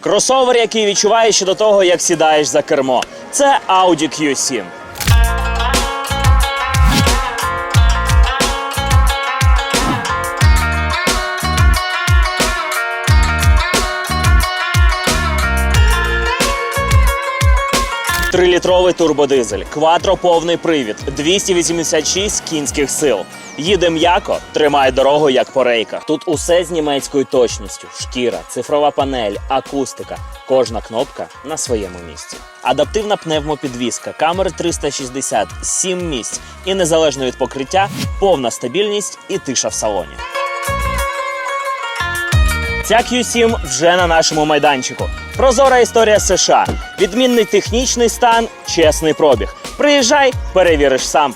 Кросовер, який відчуваєш ще до того, як сідаєш за кермо. Це Audi Q7. Трилітровий турбодизель, квадроповний привід, 286 кінських сил. Їде м'яко, тримає дорогу як по рейках. Тут усе з німецькою точністю: шкіра, цифрова панель, акустика. Кожна кнопка на своєму місці. Адаптивна пневмопідвізка, камери 360, 7 місць і незалежно від покриття, повна стабільність і тиша в салоні. Ця Q7 вже на нашому майданчику. Прозора історія США, відмінний технічний стан, чесний пробіг. Приїжджай, перевіриш сам.